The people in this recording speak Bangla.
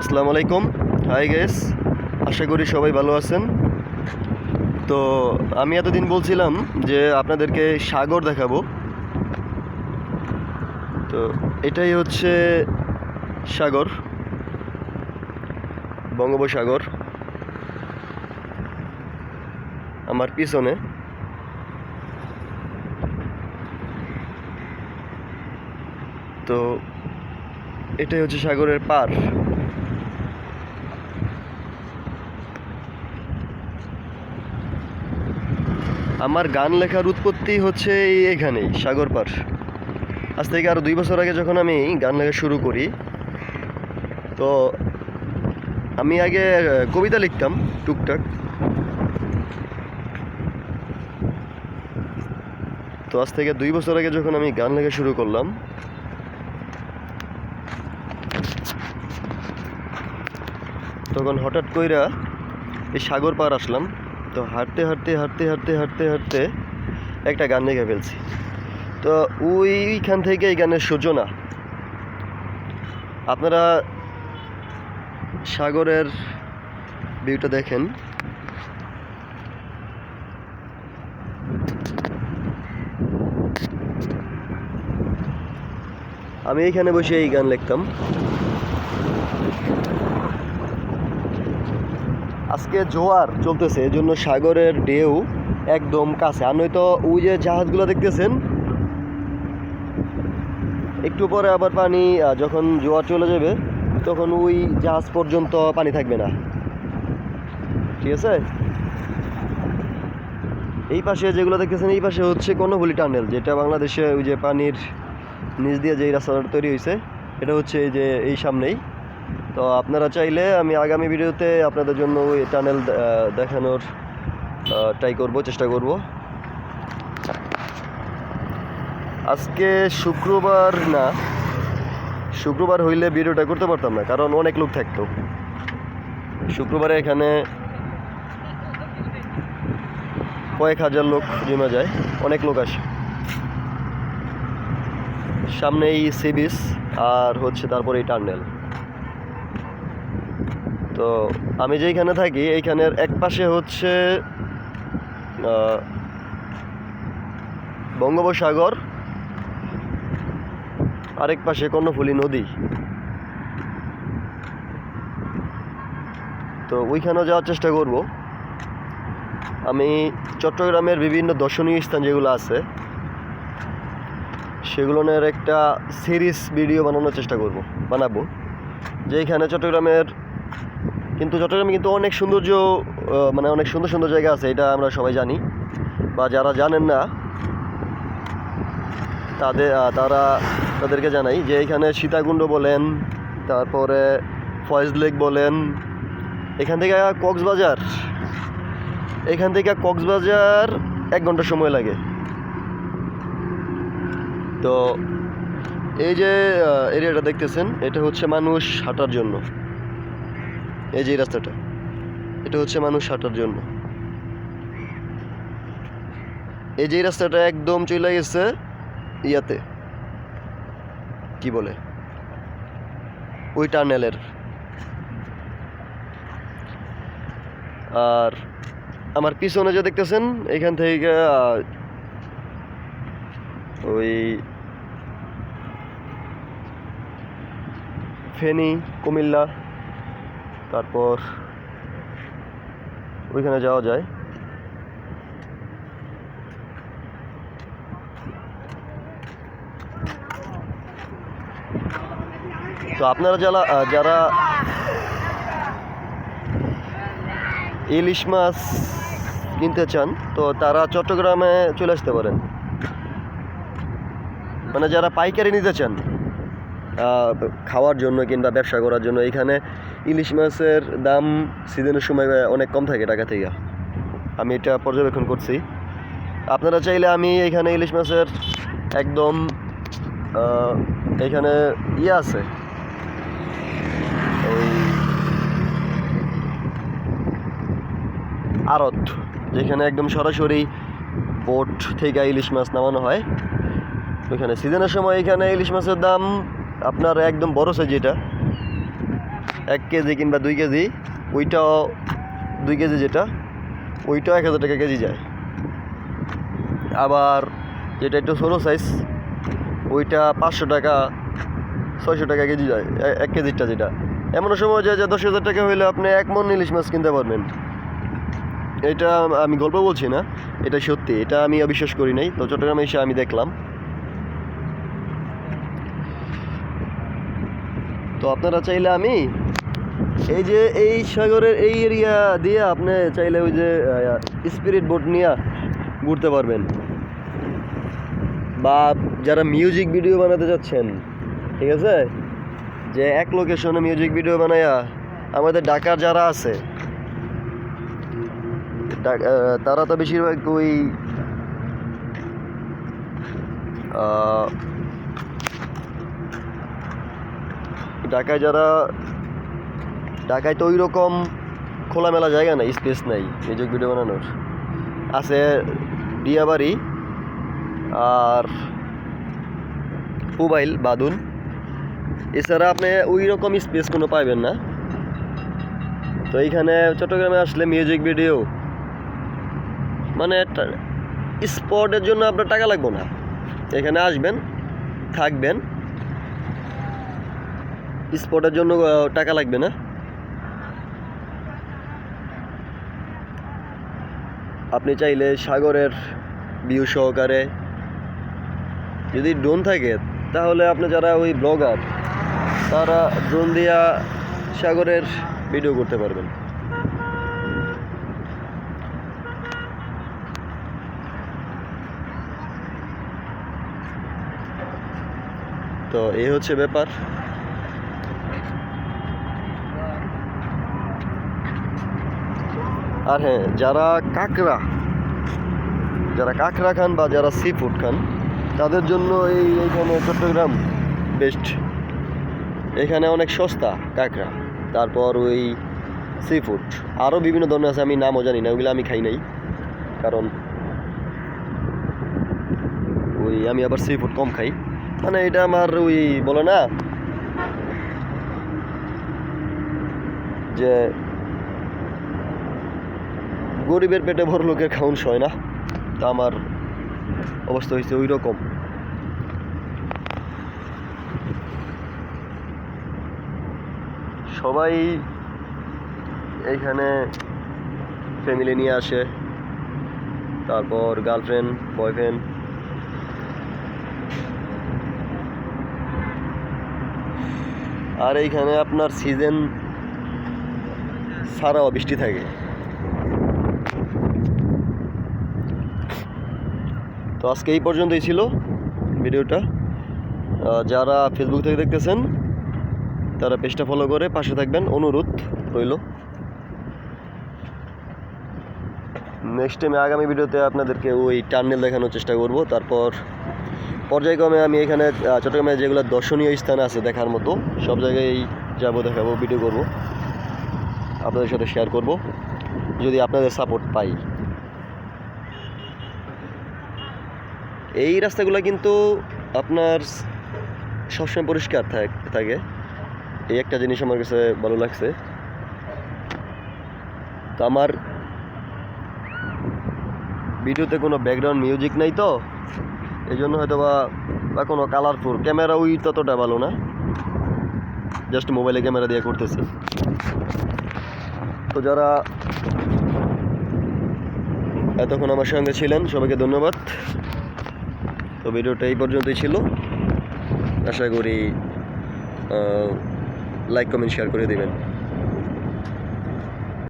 আসসালামু আলাইকুম। হাই গেস আশা করি সবাই ভালো আছেন। তো আমি এতদিন বলছিলাম যে আপনাদেরকে সাগর দেখাবো। তো এটাই হচ্ছে সাগর, বঙ্গোপসাগর, আমার পিছনে। তো এটাই হচ্ছে সাগরের পার। আমার গান লেখার উৎপত্তি হচ্ছে এখানেই, সাগর পার। আজ থেকে আরও দুই বছর আগে যখন আমি গান লেখা শুরু করি, তো আমি আগে কবিতা লিখতাম, টুকটাক। তো আজ থেকে দুই বছর আগে যখন আমি গান লেখা শুরু করলাম, তখন হঠাৎ কইরা এই সাগর পার আসলাম। তো হাঁটতে হাঁটতে হাঁটতে হাঁটতে হাঁটতে হাঁটতে একটা গান লিখে ফেলছি। তো ওইখান থেকে এই গানের সূচনা। আপনারা সাগরের ভিউটা দেখেন। আমি এইখানে বসে এই গান লিখতাম। আজকে জোয়ার চলতেছে এই জন্য সাগরের ঢেউ একদম কাছে। আর নয়তো ওই যে জাহাজগুলো দেখতেছেন, একটু পরে আবার পানি যখন জোয়ার চলে যাবে, তখন ওই জাহাজ পর্যন্ত পানি থাকবে না। ঠিক আছে? এই পাশে যেগুলো দেখতেছেন, এই পাশে হচ্ছে কর্ণফুলি টানেল, যেটা বাংলাদেশে ওই যে পানির নিচ দিয়ে যে রাস্তাটা তৈরি হয়েছে, এটা হচ্ছে এই যে এই সামনেই। তো আপনারা চাইলে আমি আগামী ভিডিওতে আপনাদের জন্য ওই টানেল দেখানোর ট্রাই করব, চেষ্টা করব। আজকে শুক্রবার না, শুক্রবার হইলে ভিডিওটা করতে পারতাম না, কারণ অনেক লোক থাকতো। শুক্রবারে এখানে কয়েক হাজার লোক জমা যায়, অনেক লোক আসে। সামনেই সি বিচ আর হচ্ছে তারপরে এই টার্নেল তো আমি যেইখানে থাকি, এইখানের এক পাশে হচ্ছে বঙ্গোপসাগর, আরেক পাশে কর্ণফুলী নদী। তো ওইখানেও যাওয়ার চেষ্টা করব। আমি চট্টগ্রামের বিভিন্ন দর্শনীয় স্থান যেগুলো আছে সেগুলোর একটা সিরিজ ভিডিও বানানোর চেষ্টা করব, বানাবো। যেখানে চট্টগ্রামের কিন্তু চট্টগ্রামে কিন্তু অনেক সৌন্দর্য মানে অনেক সুন্দর সুন্দর জায়গা আছে, এটা আমরা সবাই জানি। বা যারা জানেন না, তাদের তারা তাদেরকে জানাই যে এখানে সীতাকুণ্ড বলেন, তারপরে ফয়েজ লেক বলেন, এখান থেকে কক্সবাজার, এখান থেকে কক্সবাজার এক ঘণ্টা সময় লাগে। তো এই যে এরিয়াটা দেখতেছেন, এটা হচ্ছে মানুষ হাঁটার জন্য। এই যে রাস্তাটা, এটা হচ্ছে মানুষ হাঁটার জন্য। এই যে রাস্তাটা একদম চলে গেছে ইয়াতে। কি বলে? ওই টার্নেলের আর আমার পিছনে যে দেখতেছেন, এখান থেকে ওই ফেনী, কুমিল্লা তারপর ওইখানে যাওয়া যায়। তো আপনারা যারা যারা ইলিশ মাছ কিনতে চান, তো তারা চট্টগ্রামে চলে আসতে পারেন। মানে যারা পাইকারি নিতে চান খাওয়ার জন্য কিংবা ব্যবসা করার জন্য, এখানে ইলিশ মাছের দাম সিজনের সময় অনেক কম থাকে টাকা থেকে। আমি এটা পর্যবেক্ষণ করছি। আপনারা চাইলে আমি এখানে ইলিশ মাছের একদম এখানে ইয়ে আছে। ওই আড়ত, যেখানে একদম সরাসরি বোট থেকে ইলিশ মাছ নামানো হয়। ওইখানে সিজনের সময় এখানে ইলিশ মাছের দাম আপনার একদম বড় সাইজ যেটা এক কেজি কিংবা দুই কেজি, ওইটাও দুই কেজি যেটা, ওইটাও এক হাজার টাকা কেজি যায়। আবার যেটা একটু ছোটো সাইজ ওইটা পাঁচশো টাকা, ছয়শো টাকা কেজি যায় এক কেজিরটা যেটা। এমন সময় যায় যে দশ হাজার টাকা হইলে আপনি এক মন ইলিশ মাছ কিনতে পারবেন। এটা আমি গল্প বলছি না, এটা সত্যি, এটা আমি অবিশ্বাস করি নাই, তো চট্টগ্রামে এসে আমি দেখলাম। তো আপনারা চাইলে আমি এই যে এই সাগরের এই এরিয়া দিয়ে আপনি চাইলে ওই যে স্পিরিট বোট নিয়ে ঘুরতে পারবেন। বা যারা মিউজিক ভিডিও বানাতে যাচ্ছেন, ঠিক আছে? যে এক লোকেশনে মিউজিক ভিডিও বানায়া আমাদের ঢাকার যারা আছে তারা তো বেশিরভাগ ওই ঢাকায় যারা ঢাকায় তো ওই রকম খোলামেলা জায়গা নাই স্পেস নাই মিউজিক ভিডিও বানানোর। আছে ডিয়াবাড়ি আর মোবাইল বাদুন। এছাড়া আপনি ওই রকম স্পেস কোনো পাবেন না। তো এইখানে চট্টগ্রামে আসলে মিউজিক ভিডিও মানে স্পটের জন্য আপনার টাকা লাগবে না। এখানে আসবেন, থাকবেন। স্পটের জন্য টাকা লাগবে না। আপনি চাইলে সাগরের ভিউ সহকারে যদি ড্রোন থাকে, তাহলে আপনি যারা ওই ব্লগার তারা ড্রোন দিয়া সাগরের ভিডিও করতে পারবেন। তো এই হচ্ছে ব্যাপার। আর হ্যাঁ যারা কাঁকড়া যারা কাঁকড়া খান বা যারা সি ফুড খান, তাদের জন্য এই এইখানে চট্টগ্রাম বেস্ট এখানে অনেক সস্তা কাঁকড়া, তারপর ওই সি ফুড আরও বিভিন্ন ধরনের আছে, আমি নামও জানি না ওগুলো আমি খাই নাই। কারণ ওই আমি আবার সি ফুড কম খাই। মানে এটা আমার ওই বলে না যে গরিবের পেটে ভর লোকের খাউন সয় না। তা আমার অবস্থা হয়েছে ওই রকম সবাই এইখানে ফ্যামিলি নিয়ে আসে। তারপর গার্লফ্রেন্ড বয়ফ্রেন্ড আর এইখানে আপনার সিজন ছাড়াও বৃষ্টি থাকে। তো আজকে এই পর্যন্তই ছিল ভিডিওটা। যারা ফেসবুক থেকে দেখতেছেন, তারা পেজটা ফলো করে পাশে থাকবেন। অনুরোধ রইল। নেক্সট টাইমে আগামী ভিডিওতে আপনাদেরকে ওই টার্নেল দেখানোর চেষ্টা করব। তারপর পর্যায়ক্রমে আমি এখানে চট্টগ্রামে যেগুলো দর্শনীয় স্থান আছে দেখার মতো, সব জায়গায় যাব, দেখাবো ভিডিও করব। আপনাদের সাথে শেয়ার করব। যদি আপনাদের সাপোর্ট পাই। এই রাস্তাগুলো কিন্তু আপনার সবসময় পরিষ্কার থাকে এই একটা জিনিস আমার কাছে ভালো লাগছে। তো আমার ভিডিওতে কোনো ব্যাকগ্রাউন্ড মিউজিক নাই তো এই জন্য হয়তো বা কোনো কালারফুল, ক্যামেরা ওই ততটা ভালো না। জাস্ট মোবাইলে ক্যামেরা দিয়ে করতেছি। তো যারা এতক্ষণ আমার সঙ্গে ছিলেন, সবাইকে ধন্যবাদ। তো ভিডিওটা এই পর্যন্তই ছিল। আশা করি লাইক কমেন্ট শেয়ার করে দেবেন।